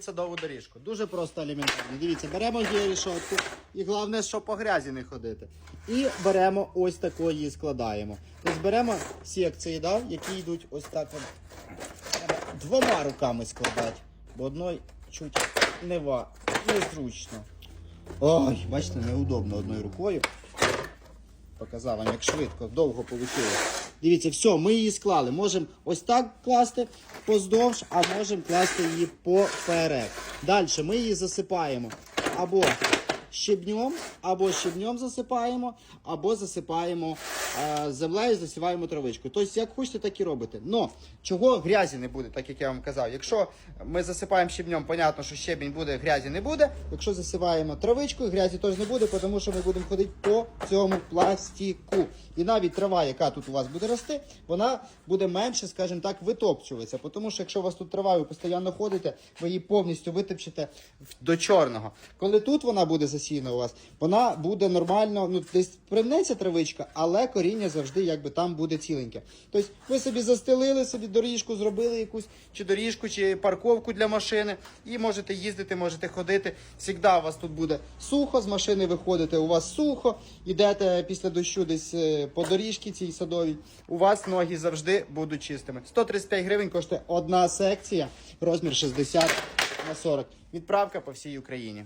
садову доріжку. Дуже просто елементарно. Дивіться, беремо її рішотку і головне, щоб по грязі не ходити. І беремо ось таку її складаємо. Тобто беремо секції, да, які йдуть ось так. От. Двома руками складати, бо одною чуть не ва, незручно. Ой, бачите, неудобно одною рукою. Показав вам, як швидко, довго вийшло. Дивіться, все, ми її склали. Можемо ось так класти поздовж, а можемо класти її поперек. Далі ми її засипаємо або щебнем, або щебнем засипаємо, або засипаємо е, землею, засіваємо травичку. Тобто, як хочете, так і робите. Но чого грязі не буде, так як я вам казав. Якщо ми засипаємо щебнем, понятно, що щебінь буде, грязі не буде. Якщо засипаємо травичкою, грязі теж не буде, тому що ми будемо ходити по цьому пластику. І навіть трава, яка тут у вас буде рости, вона буде менше, скажімо так, витопчуватися. Тому що якщо у вас тут трава, ви постійно ходите, ви її повністю витопчете до чорного. Коли тут вона буде засіяна у вас, вона буде нормально, ну десь примнеться травичка, але коріння завжди якби там буде ціленьке. Тобто ви собі застелили, собі доріжку зробили якусь, чи доріжку, чи парковку для машини, і можете їздити, можете ходити. Всігда у вас тут буде сухо, з машини виходите, у вас сухо, йдете після дощу десь е, по доріжці цій садовій. У вас ноги завжди будуть чистими. 135 гривень коштує одна секція, розмір 60 на 40. Відправка по всій Україні.